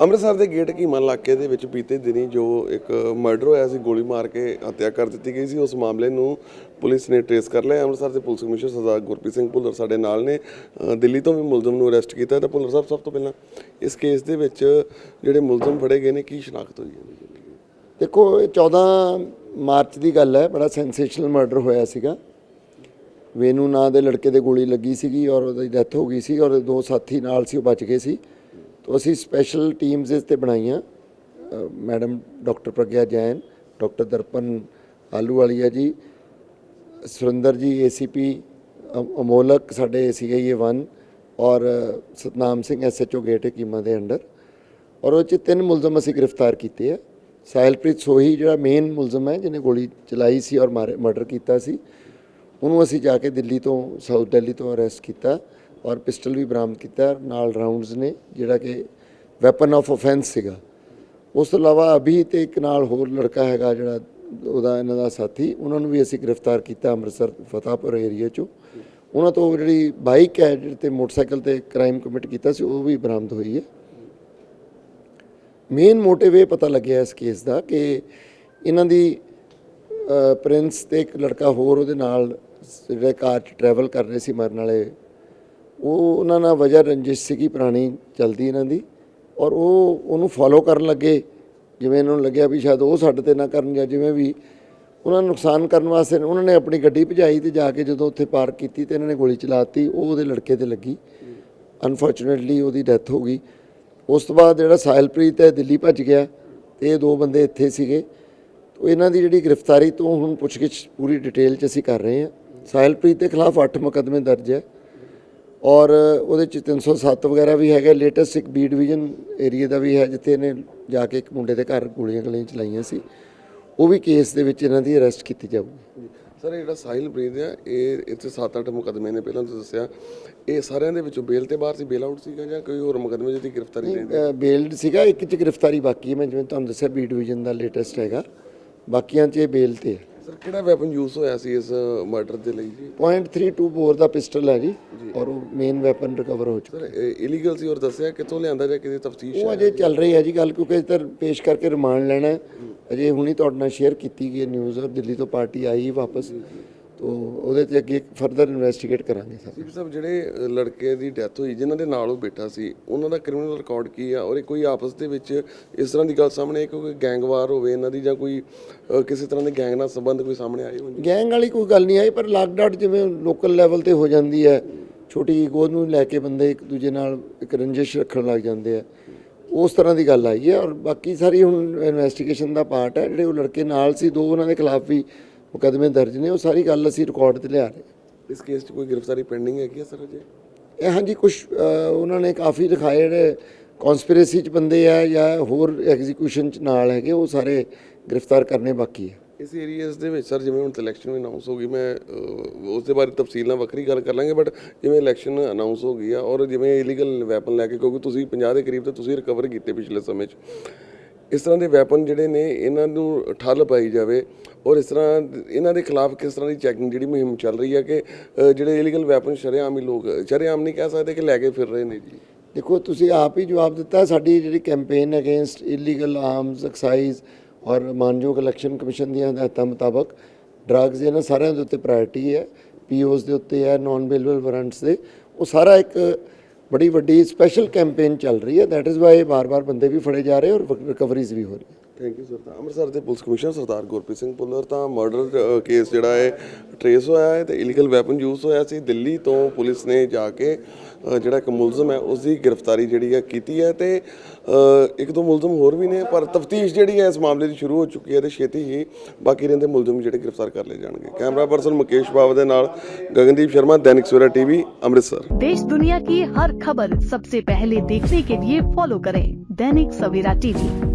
ਅੰਮ੍ਰਿਤਸਰ ਦੇ ਗੇਟ ਕੀਮਾ ਇਲਾਕੇ ਦੇ ਵਿੱਚ ਬੀਤੇ ਦਿਨੀ ਜੋ ਇੱਕ ਮਰਡਰ ਹੋਇਆ ਸੀ, ਗੋਲੀ ਮਾਰ ਕੇ ਹੱਤਿਆ ਕਰ ਦਿੱਤੀ ਗਈ ਸੀ, ਉਸ ਮਾਮਲੇ ਨੂੰ ਪੁਲਿਸ ਨੇ ਟਰੇਸ ਕਰ ਲਿਆ। ਅੰਮ੍ਰਿਤਸਰ ਦੇ ਪੁਲਿਸ ਕਮਿਸ਼ਨਰ ਸਰਦਾਰ ਗੁਰਪ੍ਰੀਤ ਸਿੰਘ ਭੁੱਲਰ ਸਾਡੇ ਨਾਲ ਨੇ। ਦਿੱਲੀ ਤੋਂ ਵੀ ਮੁਲਜ਼ਮ ਨੂੰ ਅਰੈਸਟ ਕੀਤਾ ਤਾਂ ਭੁੱਲਰ ਸਾਹਿਬ, ਸਭ ਤੋਂ ਪਹਿਲਾਂ ਇਸ ਕੇਸ ਦੇ ਵਿੱਚ ਜਿਹੜੇ ਮੁਲਜ਼ਮ ਫੜੇ ਗਏ ਨੇ, ਕੀ ਸ਼ਨਾਖਤ ਹੋਈ ਹੈ? ਦੇਖੋ, ਇਹ 14 ਮਾਰਚ ਦੀ ਗੱਲ ਹੈ। ਬੜਾ ਸੈਂਸੇਸ਼ਨਲ ਮਰਡਰ ਹੋਇਆ ਸੀਗਾ। ਵੇਨੂ ਨਾਂ ਦੇ ਲੜਕੇ ਦੇ ਗੋਲੀ ਲੱਗੀ ਸੀਗੀ ਔਰ ਉਹਦੀ ਡੈਥ ਹੋ ਗਈ ਸੀ ਔਰ ਦੋ ਸਾਥੀ ਨਾਲ ਸੀ, ਉਹ ਬਚ ਗਏ ਸੀ। ਤੋਂ ਅਸੀਂ ਸਪੈਸ਼ਲ ਟੀਮਸ ਇਸ ਤੇ ਬਣਾਈਆਂ। Madam doctor Pragya Jain doctor Darpan Ahluwalia ji, Surinder ji ACP Amolak ਸਾਡੇ ਸੀਆਈਏ 1 ਔਰ ਸਤਨਾਮ ਸਿੰਘ ਐਸਐਚਓ ਗੇਟ ਕੀਮਾ ਦੇ ਅੰਡਰ। ਔਰ ਉਹ 'ਚ ਤਿੰਨ ਮੁਲਜ਼ਮ ਅਸੀਂ ਗ੍ਰਿਫਤਾਰ ਕੀਤੇ ਆ। ਸਾਹਿਲਪ੍ਰੀਤ ਸੋਹੀ ਜਿਹੜਾ ਮੇਨ ਮੁਲਜ਼ਮ ਹੈ, ਜਿਹਨੇ ਗੋਲੀ ਚਲਾਈ ਸੀ ਔਰ ਮਰਡਰ ਕੀਤਾ ਸੀ, ਉਹਨੂੰ ਅਸੀਂ ਜਾ ਕੇ ਦਿੱਲੀ ਤੋਂ, ਸਾਊਥ ਦਿੱਲੀ ਤੋਂ ਅਰੈਸਟ ਕੀਤਾ। ਔਰ ਪਿਸਟਲ ਵੀ ਬਰਾਮਦ ਕੀਤਾ ਨਾਲ ਰਾਉਂਡਸ ਨੇ, ਜਿਹੜਾ ਕਿ ਵੈਪਨ ਆਫ ਆਫੈਂਸ ਸੀਗਾ। ਉਸ ਤੋਂ ਇਲਾਵਾ ਅਭੀ ਤੇ ਇੱਕ ਨਾਲ ਹੋਰ ਲੜਕਾ ਹੈਗਾ ਜਿਹੜਾ ਉਹਦਾ, ਇਹਨਾਂ ਦਾ ਸਾਥੀ, ਉਹਨਾਂ ਨੂੰ ਵੀ ਅਸੀਂ ਗ੍ਰਿਫਤਾਰ ਕੀਤਾ ਅੰਮ੍ਰਿਤਸਰ ਫਤਿਹਪੁਰ ਏਰੀਆ ਚੋਂ। ਉਹਨਾਂ ਤੋਂ ਜਿਹੜੀ ਬਾਈਕ ਹੈ ਜਿਹੜੇ ਤੇ ਮੋਟਰਸਾਈਕਲ ਤੇ ਕ੍ਰਾਈਮ ਕਮਿਟ ਕੀਤਾ ਸੀ, ਉਹ ਵੀ ਬਰਾਮਦ ਹੋਈ ਹੈ। ਮੇਨ ਮੋਟਿਵ ਇਹ ਪਤਾ ਲੱਗਿਆ ਇਸ ਕੇਸ ਦਾ ਕਿ ਇਹਨਾਂ ਦੀ ਪ੍ਰਿੰਸ ਤੇ ਇੱਕ ਲੜਕਾ ਹੋਰ ਉਹਦੇ ਨਾਲ, ਜਿਹੜੇ ਕਾਰ 'ਚ ਟਰੈਵਲ ਕਰ ਰਹੇ ਸੀ, ਮਰਨ ਵਾਲੇ ਉਹ ਉਹਨਾਂ ਨਾਲ ਵਜ੍ਹਾ ਰੰਜਿਸ਼ ਸੀਗੀ ਪੁਰਾਣੀ, ਚਲਦੀ ਇਹਨਾਂ ਦੀ। ਔਰ ਉਹ ਉਹਨੂੰ ਫੋਲੋ ਕਰਨ ਲੱਗੇ। ਜਿਵੇਂ ਇਹਨਾਂ ਨੂੰ ਲੱਗਿਆ ਵੀ ਸ਼ਾਇਦ ਉਹ ਸਾਡੇ ਤੇ ਨਾ ਕਰਨ ਜਾਂ ਜਿਵੇਂ ਵੀ ਉਹਨਾਂ ਨੂੰ ਨੁਕਸਾਨ ਕਰਨ ਵਾਸਤੇ ਉਹਨਾਂ ਨੇ ਆਪਣੀ ਗੱਡੀ ਭਜਾਈ ਤੇ ਜਾ ਕੇ ਜਦੋਂ ਉੱਥੇ ਪਾਰਕ ਕੀਤੀ ਤੇ ਇਹਨਾਂ ਨੇ ਗੋਲੀ ਚਲਾਤੀ, ਉਹ ਉਹਦੇ ਲੜਕੇ ਤੇ ਲੱਗੀ। ਅਨਫੋਰਚੂਨੇਟਲੀ ਉਹਦੀ ਡੈਥ ਹੋ ਗਈ। ਉਸ ਤੋਂ ਬਾਅਦ ਜਿਹੜਾ ਸਾਹਿਲਪ੍ਰੀਤ ਹੈ, ਦਿੱਲੀ ਭੱਜ ਗਿਆ ਤੇ ਇਹ ਦੋ ਬੰਦੇ ਇੱਥੇ ਸੀਗੇ। ਤੋ ਇਹਨਾਂ ਦੀ ਜਿਹੜੀ ਗ੍ਰਿਫਤਾਰੀ ਤੋਂ ਹੁਣ ਪੁੱਛਗਿੱਛ ਪੂਰੀ ਡਿਟੇਲ 'ਚ ਅਸੀਂ ਕਰ ਰਹੇ ਹਾਂ। ਸਾਹਿਲਪ੍ਰੀਤ ਦੇ ਖਿਲਾਫ 8 ਮੁਕੱਦਮੇ ਦਰਜ ਹੈ। ਔਰ ਉਹਦੇ 'ਚ 307 ਵਗੈਰਾ ਵੀ ਹੈਗਾ ਲੇਟੈਸਟ ਇੱਕ ਬੀ ਡਿਵੀਜ਼ਨ ਏਰੀਆ ਦਾ ਵੀ ਹੈ ਜਿੱਥੇ ਇਹਨੇ ਜਾ ਕੇ ਇੱਕ ਮੁੰਡੇ ਦੇ ਘਰ ਗੋਲੀਆਂ ਗਲੀਆਂ ਚਲਾਈਆਂ ਸੀ। ਉਹ ਵੀ ਕੇਸ ਦੇ ਵਿੱਚ ਇਹਨਾਂ ਦੀ ਅਰੈਸਟ ਕੀਤੀ ਜਾਊਗੀ। ਸਰ ਇਹ ਜਿਹੜਾ ਸਾਹਿਲ ਬਰੀਦ ਆ ਇਹ ਇੱਥੇ 7-8 ਮੁਕੱਦਮੇ ਨੇ ਪਹਿਲਾਂ ਤੁਸੀਂ ਦੱਸਿਆ। ਇਹ ਸਾਰਿਆਂ ਦੇ ਵਿੱਚੋਂ ਬੇਲ ਤੇ ਬਾਹਰ ਸੀ ਬੇਲ ਆਊਟ ਸੀਗਾ ਜਾਂ ਕੋਈ ਹੋਰ ਮੁਕੱਦਮੇ ਜਿਹਦੀ ਗ੍ਰਿਫਤਾਰੀ ਦੇ ਬੇਲਡ ਸੀਗਾ ਇੱਕ 'ਚ ਗ੍ਰਿਫਤਾਰੀ ਬਾਕੀ ਹੈ ਮੈਂ ਜਿਵੇਂ ਤੁਹਾਨੂੰ ਦੱਸਿਆ ਬੀ ਡਿਵੀਜ਼ਨ ਦਾ ਲੇਟੈਸਟ ਹੈਗਾ। ਬਾਕੀਆਂ 'ਚ ਇਹ ਬੇਲ ਤੇ ਹੈ। ਸਰ ਕਿਹੜਾ ਵੈਪਨ ਯੂਜ਼ ਹੋਇਆ ਸੀ ਇਸ ਮਰਡਰ ਦੇ ਲਈ ਜੀ .32 ਬੋਰ ਦਾ ਪਿਸਟਲ ਹੈ ਜੀ। ਔਰ ਉਹ ਮੇਨ ਵੈਪਨ ਰਿਕਵਰ ਹੋ ਚੁੱਕਾ ਇਲੀਗਲ ਸੀ ਔਰ ਦੱਸਿਆ ਕਿੱਥੋਂ ਲਿਆਂਦਾ ਜਾਂ ਕਿਤੇ ਤਫਤੀਸ਼ ਉਹ ਅਜੇ ਚੱਲ ਰਹੀ ਹੈ ਜੀ ਗੱਲ ਕਿਉਂਕਿ ਇਧਰ ਪੇਸ਼ ਕਰਕੇ ਰਿਮਾਂਡ ਲੈਣਾ ਹੈ। ਅਜੇ ਹੁਣੀ ਤੁਹਾਡੇ ਨਾਲ ਸ਼ੇਅਰ ਕੀਤੀ ਗਈ ਨਿਊਜ਼ ਔਰ ਦਿੱਲੀ ਤੋਂ ਪਾਰਟੀ ਆਈ ਵਾਪਸ। ਤੋਂ ਉਹਦੇ ਤੇ ਅੱਗੇ ਫਰਦਰ ਇਨਵੈਸਟੀਗੇਟ ਕਰਾਂਗੇ ਸਰ। ਸੀਪੀ ਸਾਹਿਬ ਜਿਹੜੇ ਲੜਕੇ ਦੀ ਡੈਥ ਹੋਈ ਜਿਨ੍ਹਾਂ ਦੇ ਨਾਲ ਉਹ ਬੈਠਾ ਸੀ ਉਹਨਾਂ ਦਾ ਕ੍ਰਿਮੀਨਲ ਰਿਕਾਰਡ ਕੀ ਆ? ਔਰ ਇਹ ਕੋਈ ਆਪਸ ਦੇ ਵਿੱਚ ਇਸ ਤਰ੍ਹਾਂ ਦੀ ਗੱਲ ਸਾਹਮਣੇ ਆਈ ਕਿ ਕੋਈ ਗੈਂਗਵਾਰ ਹੋਵੇ ਇਹਨਾਂ ਦੀ ਜਾਂ ਕੋਈ ਕਿਸੇ ਤਰ੍ਹਾਂ ਦੇ ਗੈਂਗ ਨਾਲ ਸੰਬੰਧ ਕੋਈ ਸਾਹਮਣੇ ਆਏ ਹੋਣ ਗੈਂਗ ਵਾਲੀ ਕੋਈ ਗੱਲ ਨਹੀਂ ਆਈ ਪਰ ਲਾਕਡਾਊਨ ਜਿਵੇਂ ਲੋਕਲ ਲੈਵਲ ਤੇ ਹੋ ਜਾਂਦੀ ਹੈ ਛੋਟੀ ਈਗੋ ਨੂੰ ਲੈ ਕੇ ਬੰਦੇ ਇੱਕ ਦੂਜੇ ਨਾਲ ਇੱਕ ਰੰਜਿਸ਼ ਰੱਖਣ ਲੱਗ ਜਾਂਦੇ ਆ। ਉਸ ਤਰ੍ਹਾਂ ਦੀ ਗੱਲ ਆਈ ਹੈ ਔਰ ਬਾਕੀ ਸਾਰੀ ਹੁਣ ਇਨਵੈਸਟੀਗੇਸ਼ਨ ਦਾ ਪਾਰਟ ਹੈ। ਜਿਹੜੇ ਉਹ ਲੜਕੇ ਨਾਲ ਸੀ ਦੋ ਉਹਨਾਂ ਦੇ ਖਿਲਾਫ ਵੀ ਮੁਕੱਦਮੇ ਦਰਜ ਨੇ। ਉਹ ਸਾਰੀ ਗੱਲ ਅਸੀਂ ਰਿਕਾਰਡ ਤੇ ਲਿਆ ਰਹੇ ਇਸ ਕੇਸ 'ਚ ਕੋਈ ਗ੍ਰਿਫਤਾਰੀ ਪੈਂਡਿੰਗ ਹੈਗੀ ਹੈ ਸਰ ਅਜੇ? ਇਹ ਹਾਂਜੀ ਕੁਝ ਉਹਨਾਂ ਨੇ ਕਾਫੀ ਦਿਖਾਏ ਜਿਹੜੇ ਕਨਸਪੀਰੇਸੀ ਚ ਬੰਦੇ ਆ ਜਾਂ ਹੋਰ ਐਗਜ਼ੀਕਿਊਸ਼ਨ ਚ ਨਾਲ ਹੈਗੇ ਉਹ ਸਾਰੇ ਗ੍ਰਿਫਤਾਰ ਕਰਨੇ ਬਾਕੀ ਹੈ। ਇਸ ਏਰੀਆਸ ਦੇ ਵਿੱਚ ਸਰ ਜਿਵੇਂ ਹੁਣ ਇਲੈਕਸ਼ਨ ਵੀ ਅਨਾਉਂਸ ਹੋ ਗਈ, ਮੈਂ ਉਸ ਦੇ ਬਾਰੇ ਤਫਸੀਲ ਨਾਲ ਵੱਖਰੀ ਗੱਲ ਕਰ ਲਾਂਗੇ ਬਟ ਜਿਵੇਂ ਇਲੈਕਸ਼ਨ ਅਨਾਉਂਸ ਹੋ ਗਈ ਆ ਔਰ ਜਿਵੇਂ ਇਲੀਗਲ ਵੈਪਨ ਲੈ ਕੇ, ਕਿਉਂਕਿ ਤੁਸੀਂ 50 ਦੇ ਕਰੀਬ ਤੇ ਤੁਸੀਂ ਰਿਕਵਰ ਕੀਤੇ ਪਿਛਲੇ ਸਮੇਂ 'ਚ। ਇਸ ਤਰ੍ਹਾਂ ਦੇ ਵੈਪਨ ਜਿਹੜੇ ਨੇ, ਇਹਨਾਂ ਨੂੰ ਠੱਲ ਪਾਈ ਜਾਵੇ ਔਰ ਇਸ ਤਰ੍ਹਾਂ ਇਹਨਾਂ ਦੇ ਖਿਲਾਫ ਕਿਸ ਤਰ੍ਹਾਂ ਦੀ ਚੈਕਿੰਗ ਜਿਹੜੀ ਮੁਹਿੰਮ ਚੱਲ ਰਹੀ ਹੈ ਕਿ ਜਿਹੜੇ ਇਲੀਗਲ ਵੈਪਨ ਸ਼ਰੇਆਮ ਹੀ ਲੋਕ, ਸ਼ਰੇਆਮ ਨਹੀਂ ਕਹਿ ਸਕਦੇ ਕਿ ਲੈ ਕੇ ਫਿਰ ਰਹੇ ਨੇ ਜੀ। ਦੇਖੋ, ਤੁਸੀਂ ਆਪ ਹੀ ਜਵਾਬ ਦਿੱਤਾ, ਸਾਡੀ ਜਿਹੜੀ campaign against illegal arms excise ਔਰ ਮਾਨਯੋਗ ਇਲੈਕਸ਼ਨ ਕਮਿਸ਼ਨ ਦੀਆਂ ਹਦਾਇਤਾਂ ਮੁਤਾਬਕ ਡਰੱਗਸ ਇਹਨਾਂ ਸਾਰਿਆਂ ਦੇ ਉੱਤੇ ਪ੍ਰਾਇੋਰਟੀ ਹੈ ਪੀਓਸ ਦੇ ਉੱਤੇ ਹੈ ਨਾਨ ਬੇਲੇਬਲ ਵਾਰੰਟਸ ਦੇ। ਉਹ ਸਾਰਾ ਇੱਕ ਬੜੀ ਵੱਡੀ ਸਪੈਸ਼ਲ ਕੈਂਪੇਨ ਚੱਲ ਰਹੀ ਹੈ। ਥੈਟ ਇਜ਼ ਵਾਈ ਬਾਰ-ਬਾਰ ਬੰਦੇ ਵੀ ਫੜੇ ਜਾ ਰਹੇ ਔਰ ਰਿਕਵਰੀਜ਼ ਵੀ ਹੋ ਰਹੀ ਥੈਂਕ ਯੂ ਸਰ ਤਾਂ ਅੰਮ੍ਰਿਤਸਰ ਦੇ ਪੁਲਿਸ ਕਮਿਸ਼ਨਰ ਸਰਦਾਰ ਗੁਰਪ੍ਰੀਤ ਸਿੰਘ ਭੁੱਲਰ ਤਾਂ ਮਰਡਰ ਕੇਸ ਜਿਹੜਾ ਹੈ ਟਰੇਸ ਹੋਇਆ ਹੈ ਤੇ ਇਲੀਗਲ ਵੈਪਨ ਯੂਜ਼ ਹੋਇਆ ਸੀ ਦਿੱਲੀ ਤੋਂ ਪੁਲਿਸ ਨੇ ਜਾ ਕੇ ਅ, ਜਿਹੜਾ ਇੱਕ ਮੁਲਜ਼ਮ ਹੈ ਉਸ ਦੀ ਗ੍ਰਿਫਤਾਰੀ ਜਿਹੜੀ ਹੈ ਕੀਤੀ ਹੈ ਤੇ ਅ, ਇੱਕ ਦੋ ਮੁਲਜ਼ਮ ਹੋਰ ਵੀ ਨੇ ਪਰ ਤਫਤੀਸ਼ ਜਿਹੜੀ ਹੈ ਇਸ ਮਾਮਲੇ ਦੀ ਸ਼ੁਰੂ ਹੋ ਚੁੱਕੀ ਹੈ ਤੇ ਛੇਤੀ ਹੀ ਬਾਕੀ ਰਹਿੰਦੇ ਮੁਲਜ਼ਮ ਜਿਹੜੇ ਗ੍ਰਿਫਤਾਰ ਕਰ ਲਏ ਜਾਣਗੇ ਕੈਮਰਾ ਪਰਸਨ ਮੁਕੇਸ਼ ਬਾਬ ਦੇ ਨਾਲ ਗਗਨਦੀਪ ਸ਼ਰਮਾ ਦੈਨਿਕ ਸਵੇਰਾ ਟੀਵੀ ਅੰਮ੍ਰਿਤਸਰ देश दुनिया की हर खबर सबसे पहले देखने के लिए फॉलो करें दैनिक सवेरा टीवी